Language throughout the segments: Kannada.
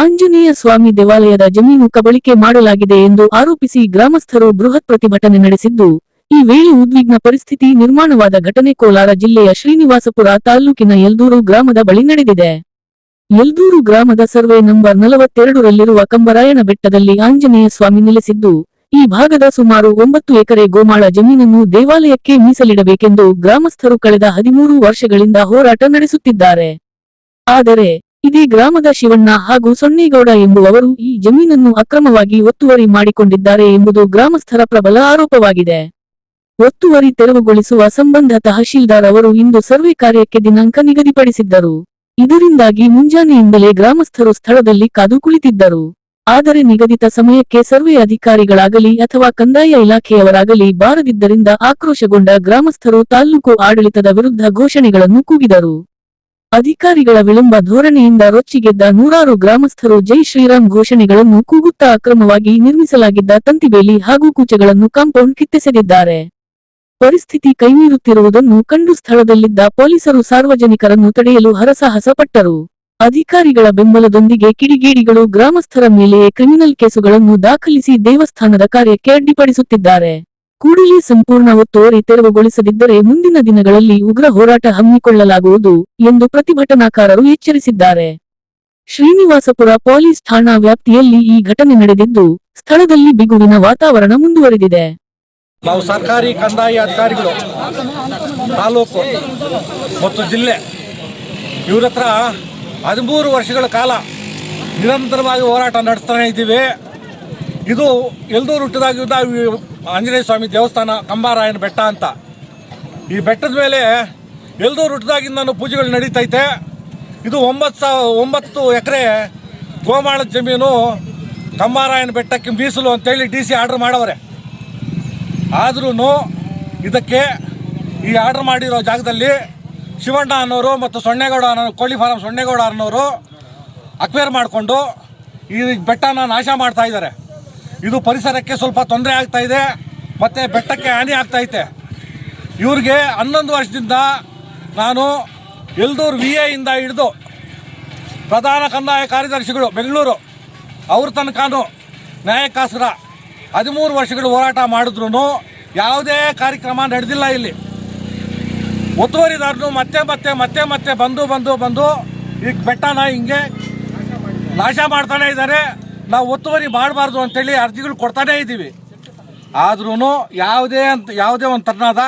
ಆಂಜನೇಯ ಸ್ವಾಮಿ ದೇವಾಲಯದ ಜಮೀನು ಕಬಳಿಕೆ ಮಾಡಲಾಗಿದೆ ಎಂದು ಆರೋಪಿಸಿ ಗ್ರಾಮಸ್ಥರು ಬೃಹತ್ ಪ್ರತಿಭಟನೆ ನಡೆಸಿದ್ದು, ಈ ವೇಳೆ ಉದ್ವಿಗ್ನ ಪರಿಸ್ಥಿತಿ ನಿರ್ಮಾಣವಾದ ಘಟನೆ ಕೋಲಾರ ಜಿಲ್ಲೆಯ ಶ್ರೀನಿವಾಸಪುರ ತಾಲೂಕಿನ ಯಲ್ದೂರು ಗ್ರಾಮದ ಬಳಿ ನಡೆದಿದೆ. ಯಲ್ದೂರು ಗ್ರಾಮದ ಸರ್ವೆ ನಂಬರ್ ನಲವತ್ತೆರಡರಲ್ಲಿರುವ ಕಂಬರಾಯಣ ಬೆಟ್ಟದಲ್ಲಿ ಆಂಜನೇಯ ಸ್ವಾಮಿ ನೆಲೆಸಿದ್ದು, ಈ ಭಾಗದ ಸುಮಾರು ಒಂಬತ್ತು ಎಕರೆ ಗೋಮಾಳ ಜಮೀನನ್ನು ದೇವಾಲಯಕ್ಕೆ ಮೀಸಲಿಡಬೇಕೆಂದು ಗ್ರಾಮಸ್ಥರು ಕಳೆದ ಹದಿಮೂರು ವರ್ಷಗಳಿಂದ ಹೋರಾಟ ನಡೆಸುತ್ತಿದ್ದಾರೆ. ಆದರೆ ಇದೇ ಗ್ರಾಮದ ಶಿವಣ್ಣ ಹಾಗೂ ಸೊನ್ನೇಗೌಡ ಎಂಬುವವರು ಈ ಜಮೀನನ್ನು ಅಕ್ರಮವಾಗಿ ಒತ್ತುವರಿ ಮಾಡಿಕೊಂಡಿದ್ದಾರೆ ಎಂಬುದು ಗ್ರಾಮಸ್ಥರ ಪ್ರಬಲ ಆರೋಪವಾಗಿದೆ. ಒತ್ತುವರಿ ತೆರವುಗೊಳಿಸುವ ಸಂಬಂಧ ತಹಶೀಲ್ದಾರ್ ಅವರು ಇಂದು ಸರ್ವೆ ಕಾರ್ಯಕ್ಕೆ ದಿನಾಂಕ ನಿಗದಿಪಡಿಸಿದ್ದರು. ಇದರಿಂದಾಗಿ ಮುಂಜಾನೆಯಿಂದಲೇ ಗ್ರಾಮಸ್ಥರು ಸ್ಥಳದಲ್ಲಿ ಕಾದು ಕುಳಿತಿದ್ದರು. ಆದರೆ ನಿಗದಿತ ಸಮಯಕ್ಕೆ ಸರ್ವೆ ಅಧಿಕಾರಿಗಳಾಗಲಿ ಅಥವಾ ಕಂದಾಯ ಇಲಾಖೆಯವರಾಗಲಿ ಬಾರದಿದ್ದರಿಂದ ಆಕ್ರೋಶಗೊಂಡ ಗ್ರಾಮಸ್ಥರು ತಾಲ್ಲೂಕು ಆಡಳಿತದ ವಿರುದ್ಧ ಘೋಷಣೆಗಳನ್ನು ಕೂಗಿದರು. ಅಧಿಕಾರಿಗಳ ವಿಳಂಬ ಧೋರಣೆಯಿಂದ ರೊಚ್ಚಿಗೆದ್ದ ನೂರಾರು ಗ್ರಾಮಸ್ಥರು ಜೈ ಶ್ರೀರಾಮ್ ಘೋಷಣೆಗಳನ್ನು ಕೂಗುತ್ತಾ ಅಕ್ರಮವಾಗಿ ನಿರ್ಮಿಸಲಾಗಿದ್ದ ತಂತಿಬೇಲಿ ಹಾಗೂ ಕೂಚಗಳನ್ನು ಕಾಂಪೌಂಡ್ ಕಿತ್ತೆಸೆದಿದ್ದಾರೆ. ಪರಿಸ್ಥಿತಿ ಕೈಮೀರುತ್ತಿರುವುದನ್ನು ಕಂಡು ಸ್ಥಳದಲ್ಲಿದ್ದ ಪೊಲೀಸರು ಸಾರ್ವಜನಿಕರನ್ನು ತಡೆಯಲು ಹರಸಾಹಸಪಟ್ಟರು ಅಧಿಕಾರಿಗಳ ಬೆಂಬಲದೊಂದಿಗೆ ಕಿಡಿಗೇಡಿಗಳು ಗ್ರಾಮಸ್ಥರ ಮೇಲೆಯೇ ಕ್ರಿಮಿನಲ್ ಕೇಸುಗಳನ್ನು ದಾಖಲಿಸಿ ದೇವಸ್ಥಾನದ ಕಾರ್ಯಕ್ಕೆ ಅಡ್ಡಿಪಡಿಸುತ್ತಿದ್ದಾರೆ. ಕೂಡಲೇ ಸಂಪೂರ್ಣ ಒತ್ತುವರಿ ತೆರವುಗೊಳಿಸದಿದ್ದರೆ ಮುಂದಿನ ದಿನಗಳಲ್ಲಿ ಉಗ್ರ ಹೋರಾಟ ಹಮ್ಮಿಕೊಳ್ಳಲಾಗುವುದು ಎಂದು ಪ್ರತಿಭಟನಾಕಾರರು ಎಚ್ಚರಿಸಿದ್ದಾರೆ. ಶ್ರೀನಿವಾಸಪುರ ಪೊಲೀಸ್ ಠಾಣಾ ವ್ಯಾಪ್ತಿಯಲ್ಲಿ ಈ ಘಟನೆ ನಡೆದಿದ್ದು, ಸ್ಥಳದಲ್ಲಿ ಬಿಗುವಿನ ವಾತಾವರಣ ಮುಂದುವರೆದಿದೆ. ನಾವು ಸರ್ಕಾರಿ ಕಂದಾಯ ಅಧಿಕಾರಿಗಳು, ತಾಲೂಕು ಮತ್ತು ಜಿಲ್ಲೆ ಇವರತ್ರ ಹತ್ರ ಹದಿಮೂರು ವರ್ಷಗಳ ಕಾಲ ನಿರಂತರವಾಗಿ ಹೋರಾಟ ನಡೆಸ್ತಾನೆ ಇದ್ದೀವಿ. ಇದು ಎಲ್ದೂರು ಹುಟ್ಟಿದಾಗಿದ್ದ ಆಂಜನೇಯ ಸ್ವಾಮಿ ದೇವಸ್ಥಾನ ಕಂಬಾರಾಯನ ಬೆಟ್ಟ ಅಂತ. ಈ ಬೆಟ್ಟದ ಮೇಲೆ ಎಲ್ದೂರು ಹುಟ್ಟಿದಾಗಿಂದ ಪೂಜೆಗಳು ನಡೀತೈತೆ. ಇದು ಒಂಬತ್ತು ಸಾವಿರ ಒಂಬತ್ತು ಎಕರೆ ಗೋಮಾಳದ ಜಮೀನು ಕಂಬಾರಾಯನ ಬೆಟ್ಟಕ್ಕೆ ಮೀಸಲು ಅಂತೇಳಿ ಡಿ ಸಿ ಆರ್ಡರ್ ಮಾಡವ್ರೆ. ಆದ್ರೂ ಇದಕ್ಕೆ ಈ ಆರ್ಡರ್ ಮಾಡಿರೋ ಜಾಗದಲ್ಲಿ ಶಿವಣ್ಣ ಅನ್ನೋರು ಮತ್ತು ಸೊಣ್ಣೇಗೌಡ ಅನ್ನೋ, ಕೋಳಿ ಫಾರಂ ಸೊಣ್ಣೇಗೌಡ ಅನ್ನೋರು ಅಕ್ವೇರ್ ಮಾಡಿಕೊಂಡು ಈ ಬೆಟ್ಟನ ನಾಶ ಮಾಡ್ತಾ ಇದ್ದಾರೆ. ಇದು ಪರಿಸರಕ್ಕೆ ಸ್ವಲ್ಪ ತೊಂದರೆ ಆಗ್ತಾ ಇದೆ, ಮತ್ತು ಬೆಟ್ಟಕ್ಕೆ ಹಾನಿ ಆಗ್ತಾ ಐತೆ. ಇವ್ರಿಗೆ ಹನ್ನೊಂದು ವರ್ಷದಿಂದ ನಾನು ಎಲ್ದೂರು ವಿ ಎಯಿಂದ ಹಿಡಿದು ಪ್ರಧಾನ ಕಂದಾಯ ಕಾರ್ಯದರ್ಶಿಗಳು ಬೆಂಗಳೂರು, ಅವ್ರ ತನಕನೂ ನ್ಯಾಯಕ್ಕಾಸ್ಕರ ಹದಿಮೂರು ವರ್ಷಗಳು ಹೋರಾಟ ಮಾಡಿದ್ರು ಯಾವುದೇ ಕಾರ್ಯಕ್ರಮ ನಡೆದಿಲ್ಲ ಇಲ್ಲಿ. ಒತ್ತುವರಿದಾರನು ಮತ್ತೆ ಮತ್ತೆ ಮತ್ತೆ ಮತ್ತೆ ಬಂದು ಬಂದು ಬಂದು ಈ ಬೆಟ್ಟನ ಹಿಂಗೆ ನಾಶ ಮಾಡ್ತಾನೆ ಇದ್ದಾರೆ. ನಾವು ಒತ್ತುವರಿ ಮಾಡಬಾರ್ದು ಅಂತೇಳಿ ಅರ್ಜಿಗಳು ಕೊಡ್ತಾನೇ ಇದ್ದೀವಿ. ಆದ್ರೂ ಯಾವುದೇ ಅಂತ, ಯಾವುದೇ ಒಂದು ತರನಾದ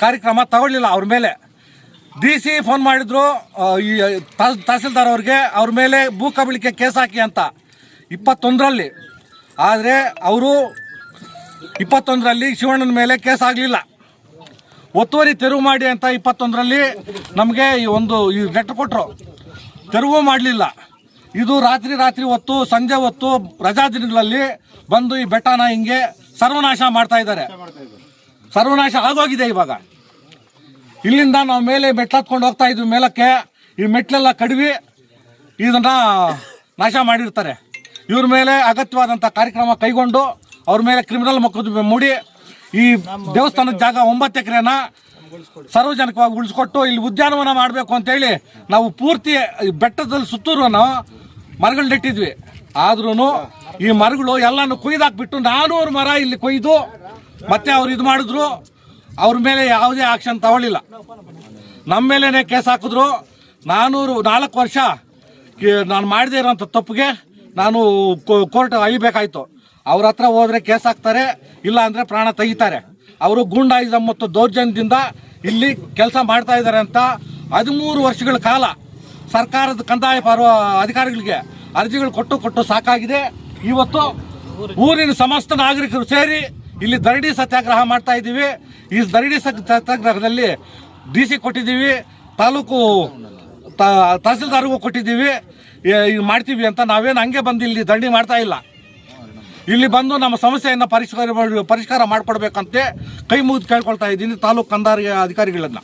ಕಾರ್ಯಕ್ರಮ ತಗೊಳ್ಳಿಲ್ಲ ಅವ್ರ ಮೇಲೆ. ಡಿ ಸಿ ಫೋನ್ ಮಾಡಿದ್ರು ಈ ತಹಸ್- ತಹಸೀಲ್ದಾರ್ ಅವ್ರಿಗೆ, ಅವ್ರ ಮೇಲೆ ಭೂ ಕಬಳಿಕೆ ಕೇಸ್ ಹಾಕಿ ಅಂತ. ಇಪ್ಪತ್ತೊಂದರಲ್ಲಿ. ಆದರೆ ಅವರು ಇಪ್ಪತ್ತೊಂದರಲ್ಲಿ ಶಿವಣ್ಣನ ಮೇಲೆ ಕೇಸ್ ಆಗಲಿಲ್ಲ. ಒತ್ತುವರಿ ತೆರವು ಮಾಡಿ ಅಂತ ಇಪ್ಪತ್ತೊಂದರಲ್ಲಿ ನಮಗೆ ಈ ಒಂದು, ಈ ಲೆಟ್ರ್ ಕೊಟ್ಟರು ತೆರವು ಮಾಡಲಿಲ್ಲ. ಇದು ರಾತ್ರಿ ರಾತ್ರಿ ಹೊತ್ತು, ಸಂಜೆ ಹೊತ್ತು, ರಜಾ ದಿನಗಳಲ್ಲಿ ಬಂದು ಈ ಬೆಟ್ಟನ ಹಿಂಗೆ ಸರ್ವನಾಶ ಮಾಡ್ತಾ ಇದ್ದಾರೆ. ಸರ್ವನಾಶ ಆಗೋಗಿದೆ ಇವಾಗ. ಇಲ್ಲಿಂದ ನಾವು ಮೇಲೆ ಮೆಟ್ಲತ್ಕೊಂಡು ಹೋಗ್ತಾ ಇದ್ವಿ ಮೇಲಕ್ಕೆ. ಈ ಮೆಟ್ಲೆಲ್ಲ ಕಡಿವಿ ಇದನ್ನ ನಾಶ ಮಾಡಿರ್ತಾರೆ. ಇವ್ರ ಮೇಲೆ ಅಗತ್ಯವಾದಂಥ ಕಾರ್ಯಕ್ರಮ ಕೈಗೊಂಡು ಅವ್ರ ಮೇಲೆ ಕ್ರಿಮಿನಲ್ ಮೊಕದ್ದಮೆ ಮೂಡಿ ಈ ದೇವಸ್ಥಾನದ ಜಾಗ ಒಂಬತ್ತು ಎಕರೆನ ಸಾರ್ವಜನಿಕವಾಗಿ ಉಳಿಸ್ಕೊಟ್ಟು ಇಲ್ಲಿ ಉದ್ಯಾನವನ ಮಾಡಬೇಕು ಅಂತೇಳಿ ನಾವು ಪೂರ್ತಿ ಬೆಟ್ಟದಲ್ಲಿ ಸುತ್ತೂರು ಮರಗಳು ನೆಟ್ಟಿದ್ವಿ. ಆದ್ರೂ ಈ ಮರಗಳು ಎಲ್ಲಾನು ಕೊಯ್ದಾಕ್ಬಿಟ್ಟು ನಾನೂರು ಮರ ಇಲ್ಲಿ ಕೊಯ್ದು ಮತ್ತೆ ಅವ್ರು ಇದು ಮಾಡಿದ್ರು. ಅವ್ರ ಮೇಲೆ ಯಾವುದೇ ಆಕ್ಷನ್ ತಗೊಳ್ಳಿಲ್ಲ. ನಮ್ಮ ಮೇಲೇ ಕೇಸ್ ಹಾಕಿದ್ರು. ನಾನೂರು ನಾಲ್ಕು ವರ್ಷ ನಾನು ಮಾಡದೇ ಇರೋಂಥ ತಪ್ಪಿಗೆ ನಾನು ಕೋರ್ಟ್ ಅಳಿಬೇಕಾಯ್ತು. ಅವ್ರ ಹತ್ರ ಹೋದ್ರೆ ಕೇಸ್ ಹಾಕ್ತಾರೆ, ಇಲ್ಲ ಅಂದರೆ ಪ್ರಾಣ ತೆಗಿತಾರೆ. ಅವರು ಗೂಂಡಾಯಿಸಮ್ ಮತ್ತು ದೌರ್ಜನ್ಯದಿಂದ ಇಲ್ಲಿ ಕೆಲಸ ಮಾಡ್ತಾ ಇದ್ದಾರೆ ಅಂತ ಹದಿಮೂರು ವರ್ಷಗಳ ಕಾಲ ಸರ್ಕಾರದ ಕಂದಾಯ ಪರ್ವ ಅಧಿಕಾರಿಗಳಿಗೆ ಅರ್ಜಿಗಳು ಕೊಟ್ಟು ಕೊಟ್ಟು ಸಾಕಾಗಿದೆ. ಇವತ್ತು ಊರಿನ ಸಮಸ್ತ ನಾಗರಿಕರು ಸೇರಿ ಇಲ್ಲಿ ದರಡಿ ಸತ್ಯಾಗ್ರಹ ಮಾಡ್ತಾ ಇದ್ದೀವಿ. ಈ ದರಡಿ ಸತ್- ಸತ್ಯಾಗ್ರಹದಲ್ಲಿ ಡಿ ಸಿ ಕೊಟ್ಟಿದ್ದೀವಿ. ತಾಲೂಕು ತಹಸೀಲ್ದಾರ್ಗೂ ಕೊಟ್ಟಿದ್ದೀವಿ. ಈಗ ಮಾಡ್ತೀವಿ ಅಂತ ನಾವೇನು ಹಂಗೆ ಬಂದು ಇಲ್ಲಿ ದರಡಿ ಮಾಡ್ತಾ ಇಲ್ಲ. ಇಲ್ಲಿ ಬಂದು ನಮ್ಮ ಸಮಸ್ಯೆಯನ್ನು ಪರಿಷ್ಕಾರ ಪರಿಷ್ಕಾರ ಮಾಡಿಕೊಡ್ಬೇಕಂತೆ ಕೈ ಮುಗಿದು ಕೇಳ್ಕೊಳ್ತಾ ಇದ್ದೀನಿ ತಾಲೂಕು ಕಂದಾಯ ಅಧಿಕಾರಿಗಳನ್ನ.